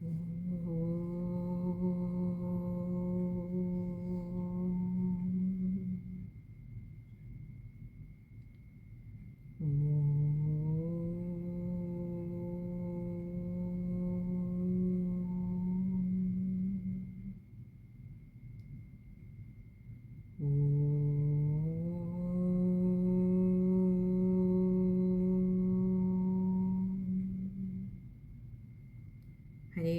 ഹരേ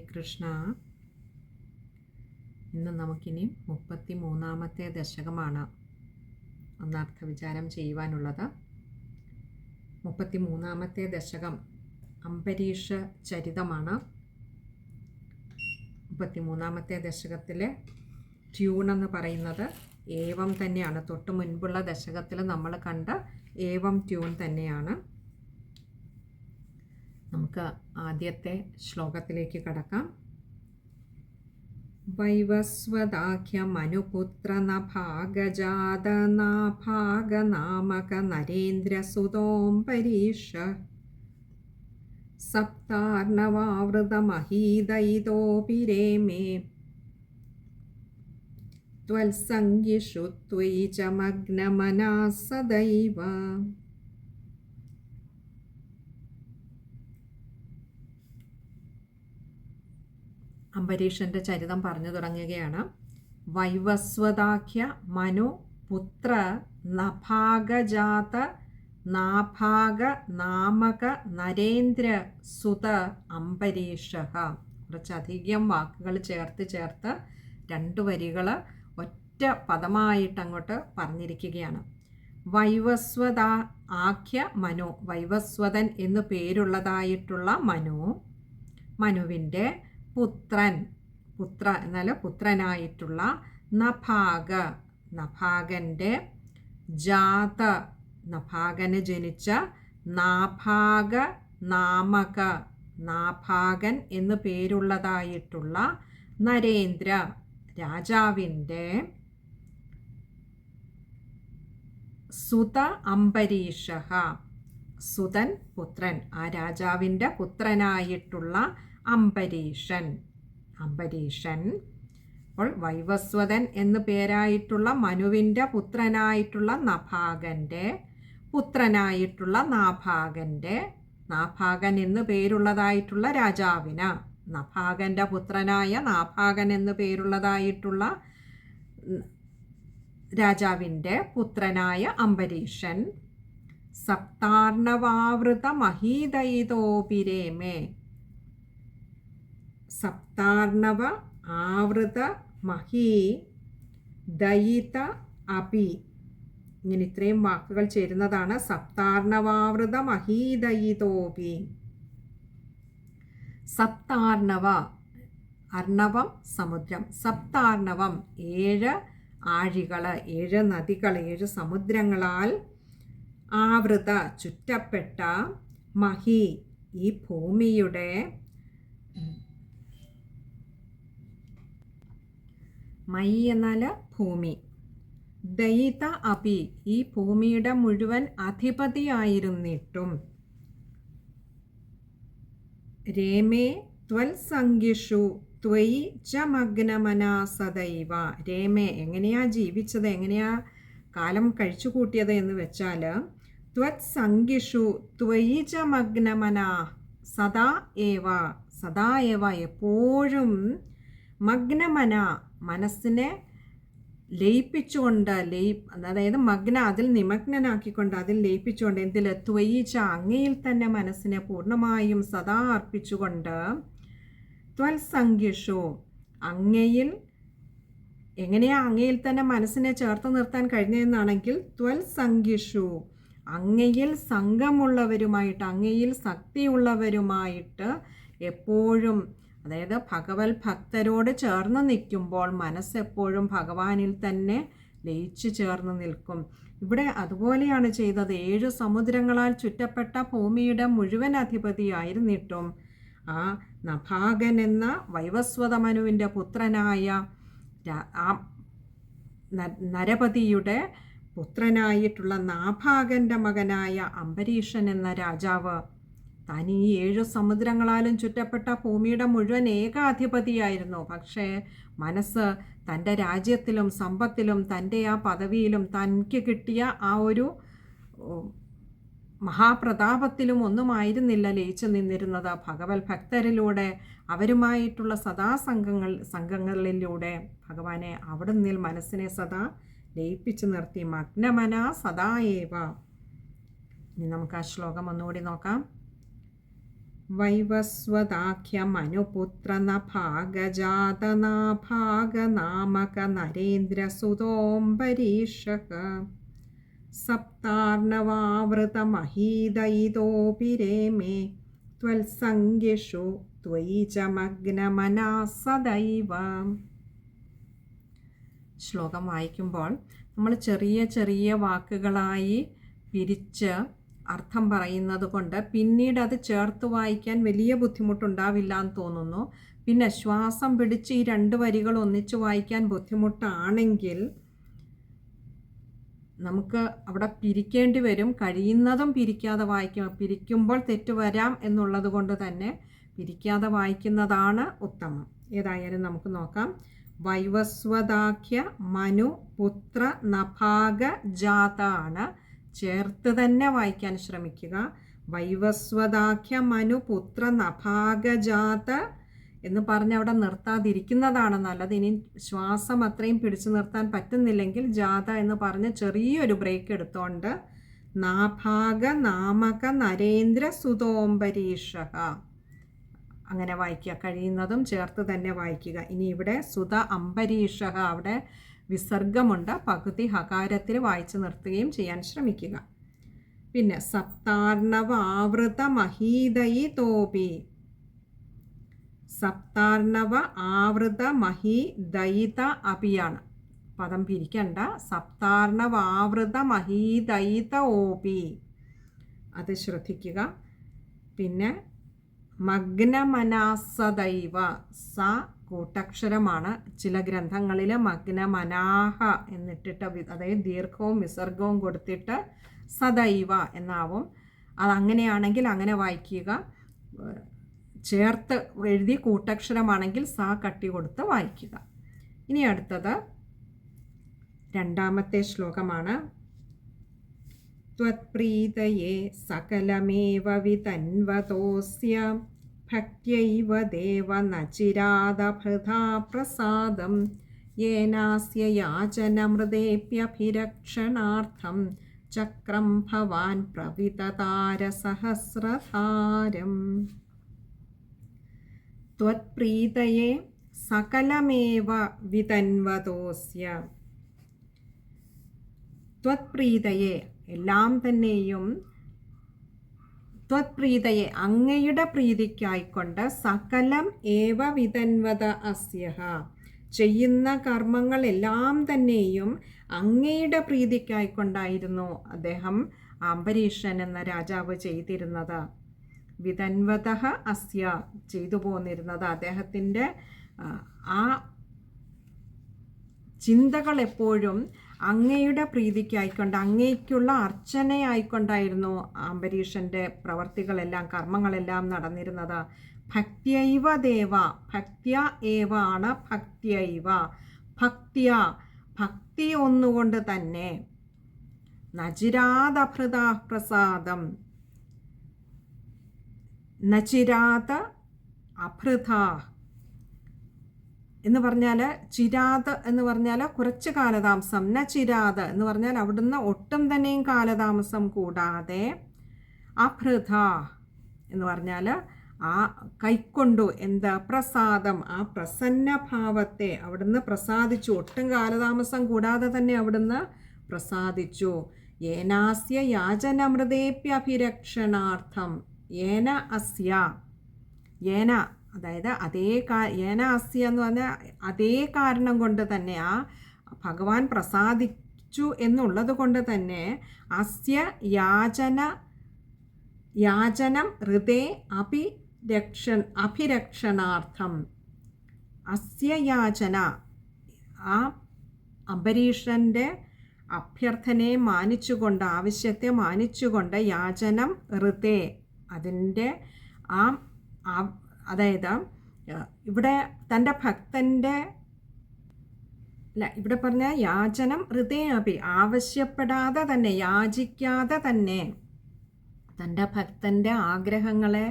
കൃഷ്ണ. ഇന്ന് നമുക്കിനി മുപ്പത്തി മൂന്നാമത്തെ ദശകമാണ് ഒന്നർത്ഥ വിചാരം ചെയ്യുവാനുള്ളത്. മുപ്പത്തി മൂന്നാമത്തെ ദശകം അംബരീഷ ചരിതമാണ്. മുപ്പത്തി മൂന്നാമത്തെ ദശകത്തിലെ ട്യൂൺ എന്ന് പറയുന്നത് ഏവം തന്നെയാണ്. തൊട്ട് മുൻപുള്ള ദശകത്തിൽ നമ്മൾ കണ്ട ഏവം ട്യൂൺ തന്നെയാണ്. നമുക്ക് ആദ്യത്തെ ശ്ലോകത്തിലേക്ക് കടക്കാം വൈവസ്വതാഖ്യമനുപുത്രനഭാഗജാതനാഭാഗനാമക നരേന്ദ്രസുതോംപരീഷ സപ്താർണവാവൃതമഹീദയിതോപി രേമേ त्वल्सङ्गिषु त्वयि च मग्नमनाः सदैव അംബരീഷന്റെ ചരിതം പറഞ്ഞു തുടങ്ങുകയാണ്. വൈവസ്വതാഖ്യ മനു പുത്ര നഭാഗജാത നാഭാഗ നാമക നരേന്ദ്ര സുത അംബരീഷ. കുറച്ചധികം വാക്കുകൾ ചേർത്ത് ചേർത്ത് രണ്ട് വരികൾ ഒറ്റ പദമായിട്ട് അങ്ങോട്ട് പറഞ്ഞിരിക്കുകയാണ്. വൈവസ്വത ആഖ്യ മനു വൈവസ്വതൻ എന്നു പേരുള്ളതായിട്ടുള്ള മനു മനുവിന്റെ പുത്രൻ പുത്ര എന്നാൽ പുത്രനായിട്ടുള്ള നഭാഗ നഭാഗന്റെ ജാത നഭാഗന് ജനിച്ച നാഭാഗ നാമക നാഭാഗൻ എന്നു പേരുള്ളതായിട്ടുള്ള നരേന്ദ്ര രാജാവിന്റെ സുത അംബരീഷ സുതൻ പുത്രൻ. ആ രാജാവിന്റെ പുത്രനായിട്ടുള്ള അംബരീഷൻ. അംബരീഷൻ. അപ്പോൾ വൈവസ്വതൻ എന്ന് പേരായിട്ടുള്ള മനുവിന്റെ പുത്രനായിട്ടുള്ള നഭാഗന്റെ പുത്രനായിട്ടുള്ള നാഭാഗന്റെ നാഭാഗൻ എന്ന് പേരുള്ളതായിട്ടുള്ള രാജാവിന്. നഭാഗന്റെ പുത്രനായ നാഭാഗൻ എന്ന് പേരുള്ളതായിട്ടുള്ള രാജാവിന്റെ പുത്രനായ അംബരീഷൻ. സപ്താർണവാവൃത മഹീദയിതോപിരേമേ സപ്താർണവ ആവൃത മഹീ ദയിത അപി. ഇങ്ങനെ ഇത്രയും വാക്കുകൾ ചേരുന്നതാണ് സപ്താർണവാവൃത മഹീദയിതോപി സപ്താർണവ അർണവം സമുദ്രം. സപ്താർണവം ഏഴ് ആഴികൾ ഏഴ് നദികൾ ഏഴ് സമുദ്രങ്ങളാൽ ആവൃത ചുറ്റപ്പെട്ട മഹി ഈ ഭൂമിയുടെ മൈ എന്നാൽ ഭൂമി. ദയിത അപി ഈ ഭൂമിയുടെ മുഴുവൻ അധിപതിയായിരുന്നിട്ടും രേമേ ത്വൽ സംഘിഷു ത്വയി ച മഗ്നമനാ സദൈവ. രേമേ എങ്ങനെയാ ജീവിച്ചത്? എങ്ങനെയാ കാലം കഴിച്ചു കൂട്ടിയത് എന്ന് വെച്ചാൽ ത്വത് സംഘിഷു ത്വയി ച മഗ്നമനാ സദാ ഏവ. സദാ ഏവ എപ്പോഴും മഗ്നമന മനസ്സിനെ ലയിപ്പിച്ചുകൊണ്ട് ലയി അതായത് മഗ്ന അതിൽ നിമഗ്നനാക്കിക്കൊണ്ട് അതിൽ ലയിപ്പിച്ചുകൊണ്ട് എന്തിൽ ത്വയിച്ച അങ്ങയിൽ തന്നെ മനസ്സിനെ പൂർണമായും സദാ അർപ്പിച്ചുകൊണ്ട് ത്വൽസംഖ്യഷു അങ്ങയിൽ എങ്ങനെയാ അങ്ങയിൽ തന്നെ മനസ്സിനെ ചേർത്ത് നിർത്താൻ കഴിഞ്ഞതെന്നാണെങ്കിൽ ത്വൽസംഖ്യഷു അങ്ങയിൽ സംഘമുള്ളവരുമായിട്ട് അങ്ങയിൽ ശക്തിയുള്ളവരുമായിട്ട് എപ്പോഴും അതായത് ഭഗവത് ഭക്തരോട് ചേർന്ന് നിൽക്കുമ്പോൾ മനസ്സെപ്പോഴും ഭഗവാനിൽ തന്നെ ലയിച്ചു ചേർന്ന് നിൽക്കും. ഇവിടെ അതുപോലെയാണ് ചെയ്തത്. ഏഴ് സമുദ്രങ്ങളാൽ ചുറ്റപ്പെട്ട ഭൂമിയുടെ മുഴുവൻ അധിപതിയായിരുന്നിട്ടും ആ നഭാഗൻ എന്ന വൈവസ്വതമനുവിന്റെ പുത്രനായ ആ നരപതിയുടെ പുത്രനായിട്ടുള്ള നാഭാഗന്റെ മകനായ അംബരീഷൻ എന്ന രാജാവ് താൻ ഈ ഏഴു സമുദ്രങ്ങളാലും ചുറ്റപ്പെട്ട ഭൂമിയുടെ മുഴുവൻ ഏകാധിപതിയായിരുന്നു. പക്ഷേ മനസ്സ് തന്റെ രാജ്യത്തിലും സമ്പത്തിലും തന്റെ ആ പദവിയിലും തനിക്ക് കിട്ടിയ ആ ഒരു മഹാപ്രതാപത്തിലും ഒന്നുമായിരുന്നില്ല ലയിച്ചു നിന്നിരുന്നത്. ഭഗവത് ഭക്തരിലൂടെ അവരുമായിട്ടുള്ള സദാസംഘങ്ങൾ സംഘങ്ങളിലൂടെ ഭഗവാനെ അവിടെ നിന്നിൽ മനസ്സിനെ സദാ ലയിപ്പിച്ചു നിർത്തി. മഗ്നമന സദാ ഏവ ഇനി നമുക്ക് ആ ശ്ലോകം ഒന്നുകൂടി നോക്കാം. വൈവസ്വതാഖ്യമനുപുത്രനഭാഗജാതനാഭാഗനാമക സപ്താർണവാവൃതമഹീതയിതോപിരേമേ സപ്താർണവാവൃതമഹീദയിതോപി രേമേ ത്വൽസംഗിഷു ത്വയി ച മഗ്നമനാ സദൈവ ശ്ലോകം വായിക്കുമ്പോൾ നമ്മൾ ചെറിയ ചെറിയ വാക്കുകളായി പിരിച്ച് അർത്ഥം പറയുന്നത് കൊണ്ട് പിന്നീട് അത് ചേർത്ത് വായിക്കാൻ വലിയ ബുദ്ധിമുട്ടുണ്ടാവില്ല എന്ന് തോന്നുന്നു. പിന്നെ ശ്വാസം പിടിച്ച് ഈ രണ്ട് വരികൾ ഒന്നിച്ച് വായിക്കാൻ ബുദ്ധിമുട്ടാണെങ്കിൽ നമുക്ക് അവിടെ പിരിക്കേണ്ടി വരും. കഴിയുന്നതും പിരിക്കാതെ വായിക്കും. പിരിക്കുമ്പോൾ തെറ്റ് വരാം എന്നുള്ളത് കൊണ്ട് തന്നെ പിരിക്കാതെ വായിക്കുന്നതാണ് ഉത്തമം. ഏതായാലും നമുക്ക് നോക്കാം. വൈവസ്വതാഖ്യ മനു പുത്ര നഭാഗ ജാത ആണ്. ചേർത്ത് തന്നെ വായിക്കാൻ ശ്രമിക്കുക. വൈവസ്വതാഖ്യ മനു പുത്ര നഭാഗജാത എന്ന് പറഞ്ഞ് അവിടെ നിർത്താതിരിക്കുന്നതാണ് നല്ലത്. ഇനി ശ്വാസം അത്രയും പിടിച്ചു നിർത്താൻ പറ്റുന്നില്ലെങ്കിൽ ജാത എന്ന് പറഞ്ഞ് ചെറിയൊരു ബ്രേക്ക് എടുത്തോണ്ട് നാഭാഗ നാമക നരേന്ദ്ര സുതോംബരീഷ അങ്ങനെ വായിക്കുക. കഴിയുന്നതും ചേർത്ത് തന്നെ വായിക്കുക. ഇനി ഇവിടെ സുത അംബരീഷ അവിടെ വിസർഗമുണ്ട് പകുതി ഹകാരത്തിൽ വായിച്ചു നിർത്തുകയും ചെയ്യാൻ ശ്രമിക്കുക. പിന്നെ സപ്താർണവ ആവൃത മഹീദയി തോപി സപ്താർണവ ആവൃത മഹി ദയിത അപിയാണ് പദം പിരിക്കണ്ട. സപ്താർണവ ആവൃത മഹീദയിത ഓപി അത് ശ്രദ്ധിക്കുക. പിന്നെ മഗ്നമനാസദൈവ സ കൂട്ടക്ഷരമാണ് ചില ഗ്രന്ഥങ്ങളിൽ മഗ്നമനാഹ എന്നിട്ടിട്ട് വി- അതായത് ദീർഘവും വിസർഗവും കൊടുത്തിട്ട് സദൈവ എന്നാവും അതങ്ങനെയാണെങ്കിൽ അങ്ങനെ വായിക്കുക ഏഹ് ചേർത്ത് എഴുതി കൂട്ടക്ഷരമാണെങ്കിൽ സ കട്ടി കൊടുത്ത് വായിക്കുക ഇനി അടുത്തത് രണ്ടാമത്തെ ശ്ലോകമാണ് त्वत्प्रीतये सकलमेव वितन्वतोऽस्य भक्त्यैव देव न चिरादभृथा प्रसादं येनास्य याचनमृदेऽप्यभिरक्षणार्थं चक्रं भवान् प्रविततारसहस्रधारम् त्वत्प्रीतये सकलमेव वितन्वतोऽस्य ത്വത്പ്രീതയെ എല്ലാം തന്നെയും ത്വത്പ്രീതയെ അങ്ങയുടെ പ്രീതിക്കായിക്കൊണ്ട് സകലം ഏവ അസ്യഹ. ചെയ്യുന്ന കർമ്മങ്ങളെല്ലാം തന്നെയും അങ്ങയുടെ പ്രീതിക്കായിക്കൊണ്ടായിരുന്നു അദ്ദേഹം അംബരീഷൻ എന്ന രാജാവ് ചെയ്തിരുന്നത്. വിതന്വത അസ്യ ചെയ്തു പോന്നിരുന്നത്. അദ്ദേഹത്തിന്റെ ആ ചിന്തകൾ എപ്പോഴും അങ്ങയുടെ പ്രീതിക്കായിക്കൊണ്ട് അങ്ങേക്കുള്ള അർച്ചനയായിക്കൊണ്ടായിരുന്നു അംബരീഷന്റെ പ്രവർത്തികളെല്ലാം കർമ്മങ്ങളെല്ലാം നടന്നിരുന്നത്. ഭക്തിയൈവ ദേവ ഭക്തിയ ഏവ ആണ് ഭക്തിയൈവ ഭക്തിയ ഭക്തി ഒന്നുകൊണ്ട് തന്നെ നചിരാതഭൃതാ പ്രസാദം നചിരാത അഭൃത എന്ന് പറഞ്ഞാൽ ചിരാത് എന്ന് പറഞ്ഞാൽ കുറച്ച് കാലതാമസം. ന ചിരാത് എന്ന് പറഞ്ഞാൽ അവിടുന്ന് ഒട്ടും തന്നെയും കാലതാമസം കൂടാതെ അഭൃത എന്ന് പറഞ്ഞാൽ ആ കൈക്കൊണ്ടു എന്താ? പ്രസാദം. ആ പ്രസന്ന ഭാവത്തെ അവിടുന്ന് പ്രസാദിച്ചു. ഒട്ടും കാലതാമസം കൂടാതെ തന്നെ അവിടുന്ന് പ്രസാദിച്ചു. ഏനാസ്യ യാചനമൃതേപ്യഭിരക്ഷണാർത്ഥം ഏന അസ്യ. ഏന അതായത് അതേ കാ എന്ന് പറഞ്ഞാൽ അതേ കാരണം കൊണ്ട് തന്നെ ആ ഭഗവാൻ പ്രസാദിച്ചു എന്നുള്ളത് കൊണ്ട് തന്നെ അസ്യ യാചന യാചനം ഹൃദേ അഭിരക്ഷ അഭിരക്ഷണാർത്ഥം. അസ്യ യാചന ആ അംബരീഷന്റെ അഭ്യർത്ഥനയെ മാനിച്ചുകൊണ്ട് ആവശ്യത്തെ മാനിച്ചുകൊണ്ട് യാചനം ഋതേ അതിന്റെ ആ- അതായത് ഇവിടെ തന്റെ ഭക്തന്റെ അല്ല ഇവിടെ പറഞ്ഞ യാചനം ഹൃദയാപി ആവശ്യപ്പെടാതെ തന്നെ യാചിക്കാതെ തന്നെ തന്റെ ഭക്തന്റെ ആഗ്രഹങ്ങളെ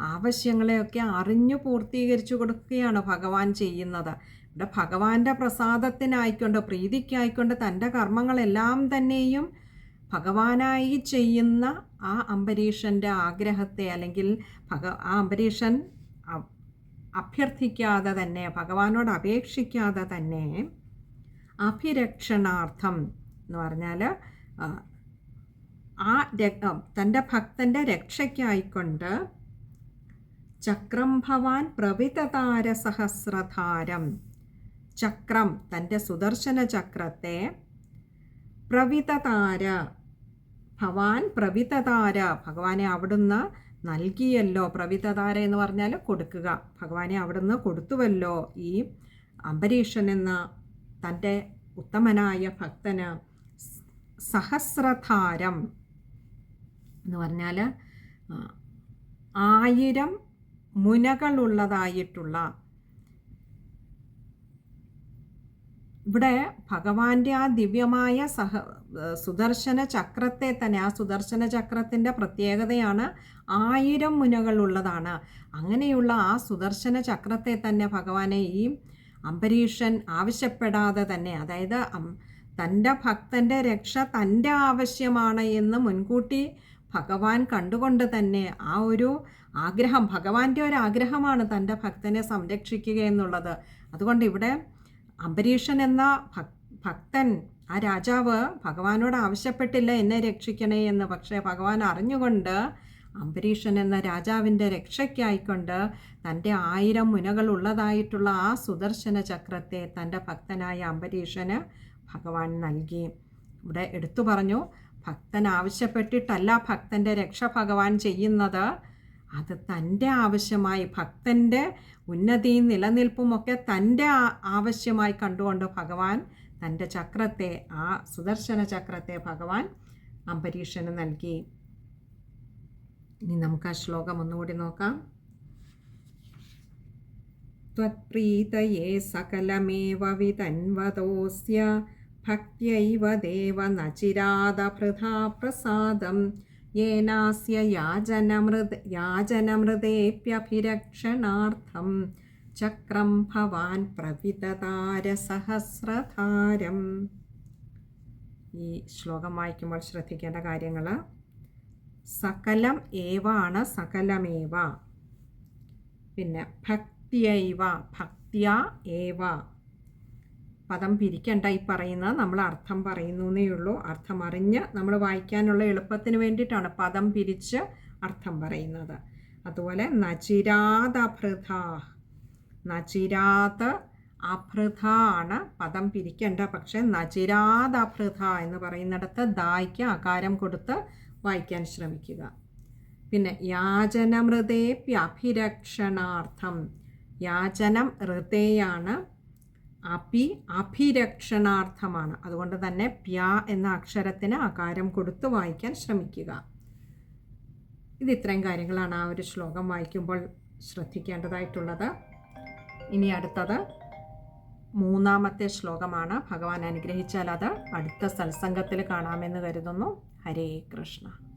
ആവശ്യങ്ങളെയൊക്കെ അറിഞ്ഞു പൂർത്തീകരിച്ചു കൊടുക്കുകയാണ് ഭഗവാൻ ചെയ്യുന്നത്. ഇവിടെ ഭഗവാന്റെ പ്രസാദത്തിനായിക്കൊണ്ട് പ്രീതിക്കായിക്കൊണ്ട് തന്റെ കർമ്മങ്ങളെല്ലാം തന്നെയും ഭഗവാനായി ചെയ്യുന്ന ആ അംബരീഷന്റെ ആഗ്രഹത്തെ അല്ലെങ്കിൽ ഭഗ ആ അംബരീഷൻ അഭ്യർത്ഥിക്കാതെ തന്നെ ഭഗവാനോട് അപേക്ഷിക്കാതെ തന്നെ അഭിരക്ഷണാർത്ഥം എന്ന് പറഞ്ഞാൽ ആ, തന്റെ ഭക്തന്റെ രക്ഷയ്ക്കായിക്കൊണ്ട് ചക്രം ഭവാൻ പ്രവിതതാര സഹസ്രധാരം ചക്രം തന്റെ സുദർശന ചക്രത്തെ പ്രവിതതാര ഭവാൻ പ്രവിതതാര ഭഗവാനെ അവിടുന്ന് നൽകിയല്ലോ പ്രവിതതാര എന്ന് പറഞ്ഞാൽ കൊടുക്കുക. ഭഗവാനെ അവിടുന്ന് കൊടുത്തുവല്ലോ ഈ അംബരീഷൻ എന്ന തന്റെ ഉത്തമനായ ഭക്തന് സഹസ്രധാരം എന്ന് പറഞ്ഞാൽ ആയിരം മുനകളുള്ളതായിട്ടുള്ള ഇവിടെ ഭഗവാന്റെ ആ ദിവ്യമായ സഹ സുദർശന ചക്രത്തെ തന്നെ ആ സുദർശന ചക്രത്തിന്റെ പ്രത്യേകതയാണ് ആയിരം മുനകളുള്ളതാണ് അങ്ങനെയുള്ള ആ സുദർശന ചക്രത്തെ തന്നെ ഭഗവാനെ ഈ അംബരീഷൻ ആവശ്യപ്പെടാതെ തന്നെ അതായത് തന്റെ ഭക്തന്റെ രക്ഷ തന്റെ ആവശ്യമാണ് എന്ന് മുൻകൂട്ടി ഭഗവാൻ കണ്ടുകൊണ്ട് തന്നെ ആ ഒരു ആഗ്രഹം ഭഗവാന്റെ ഒരു ആഗ്രഹമാണ് തന്റെ ഭക്തനെ സംരക്ഷിക്കുക എന്നുള്ളത്. അതുകൊണ്ട് ഇവിടെ അംബരീഷൻ എന്ന ഭക് ഭക്തൻ ആ രാജാവ് ഭഗവാനോട് ആവശ്യപ്പെട്ടില്ല എന്നെ രക്ഷിക്കണേ എന്ന്. പക്ഷേ ഭഗവാൻ അറിഞ്ഞുകൊണ്ട് അംബരീഷൻ എന്ന രാജാവിന്റെ രക്ഷയ്ക്കായിക്കൊണ്ട് തന്റെ ആയിരം മുനകൾ ഉള്ളതായിട്ടുള്ള ആ സുദർശന ചക്രത്തെ തന്റെ ഭക്തനായ അംബരീഷന് ഭഗവാൻ നൽകി. ഇവിടെ എടുത്തു പറഞ്ഞു ഭക്തൻ ആവശ്യപ്പെട്ടിട്ടല്ല ഭക്തന്റെ രക്ഷ ഭഗവാൻ ചെയ്യുന്നത്. അത് തൻ്റെ ആവശ്യമായി ഭക്തൻ്റെ ഉന്നതിയും നിലനിൽപ്പുമൊക്കെ തൻ്റെ ആ- ആവശ്യമായി കണ്ടുകൊണ്ട് ഭഗവാൻ തൻ്റെ ചക്രത്തെ ആ സുദർശന ചക്രത്തെ ഭഗവാൻ അംബരീഷന് നൽകി ഇനി നമുക്ക് ആ ശ്ലോകം ഒന്നുകൂടി നോക്കാം त्वत्प्रीतये सकलमेव वितन्वतोऽस्य भक्त्यैव देव न चिरादभृथा प्रसादं യേനാസ്യ യാചനമൃത് യാചനമൃതേപ്യഭിരക്ഷണാർത്ഥം ചക്രം ഭവാൻ പ്രവിതതാരസഹസ്രധാരം. ഈ ശ്ലോകം വായിക്കുമ്പോൾ ശ്രദ്ധിക്കേണ്ട കാര്യങ്ങൾ. സകലം ഏവാണ് സകലമേവ. പിന്നെ ഭക്തിയൈവ ഭക്തിയ ഏവ. പദം പിരിക്കണ്ട ഈ പറയുന്നത് നമ്മൾ അർത്ഥം പറയുന്നു എന്നേ ഉള്ളൂ. അർത്ഥം അറിഞ്ഞ് നമ്മൾ വായിക്കാനുള്ള എളുപ്പത്തിന് വേണ്ടിയിട്ടാണ് പദം പിരിച്ച് അർത്ഥം പറയുന്നത്. അതുപോലെ നചിരാതഭൃത നചിരാത് അഭൃത ആണ് പദം പിരിക്കേണ്ട. പക്ഷെ നചിരാതഭൃത എന്ന് പറയുന്നിടത്ത് ദായ്ക്ക് ആകാരം കൊടുത്ത് വായിക്കാൻ ശ്രമിക്കുക. പിന്നെ യാചനമൃതേപ്യഭിരക്ഷണാർത്ഥം യാചനം ഋതയാണ് അപി അഭിരക്ഷണാർത്ഥമാണ്. അതുകൊണ്ട് തന്നെ പ്യ എന്ന അക്ഷരത്തിന് ആകാരം കൊടുത്ത് വായിക്കാൻ ശ്രമിക്കുക. ഇത് ഇത്രയും കാര്യങ്ങളാണ് ആ ഒരു ശ്ലോകം വായിക്കുമ്പോൾ ശ്രദ്ധിക്കേണ്ടതായിട്ടുള്ളത്. ഇനി അടുത്തത്. മൂന്നാമത്തെ ശ്ലോകമാണ്. ഭഗവാൻ അനുഗ്രഹിച്ചാൽ അത് അടുത്ത സത്സംഗത്തിൽ കാണാമെന്ന് കരുതുന്നു. ഹരേ കൃഷ്ണ.